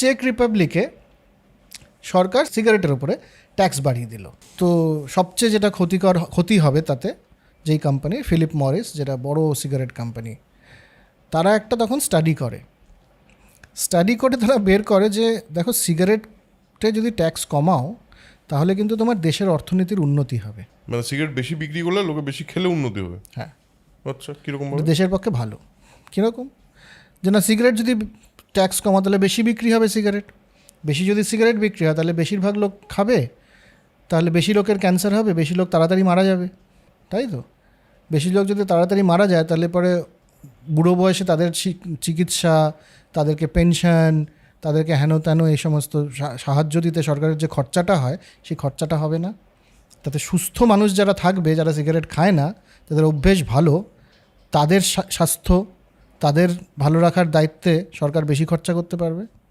Check রিপাবলিকে সরকার সিগারেটের উপরে tax বাড়িয়ে দিল। তো সবচেয়ে যেটা ক্ষতিকর ক্ষতি হবে তাতে যেই কোম্পানি ফিলিপ মরিস যেটা বড় সিগারেট কোম্পানি তারা একটা তখন স্টাডি করে। স্টাডি করে তারা বের করে যে দেখো সিগারেটে যদি ট্যাক্স কমাও তাহলে কিন্তু তোমার দেশের অর্থনীতির উন্নতি হবে। মানে সিগারেট বেশি বিক্রি করলে লোকে বেশি খেলে উন্নতি হবে। হ্যাঁ। আচ্ছা কীরকম দেশের পক্ষে ভালো। কীরকম? যে না সিগারেট যদি ট্যাক্স কমা তাহলে বেশি বিক্রি হবে সিগারেট। বেশি যদি সিগারেট বিক্রি হয়, তাহলে বেশিরভাগ লোক খাবে, তাহলে বেশি লোকের ক্যান্সার হবে, বেশি লোক তাড়াতাড়ি মারা যাবে, তাই তো? বেশি লোক যদি তাড়াতাড়ি মারা যায়, তাহলে পরে বুড়ো বয়সে তাদের চিকিৎসা, তাদেরকে পেনশন, তাদেরকে হেন তেন এই সমস্ত সাহায্য দিতে সরকারের যে খরচাটা হয়, সেই খরচাটা হবে না। তাতে সুস্থ মানুষ যারা থাকবে, যারা সিগারেট খায় না, তাদের অভ্যেস ভালো, তাদের স্বাস্থ্য তাদের ভালো রাখার দায়িত্বে সরকার বেশি খরচা করতে পারবে।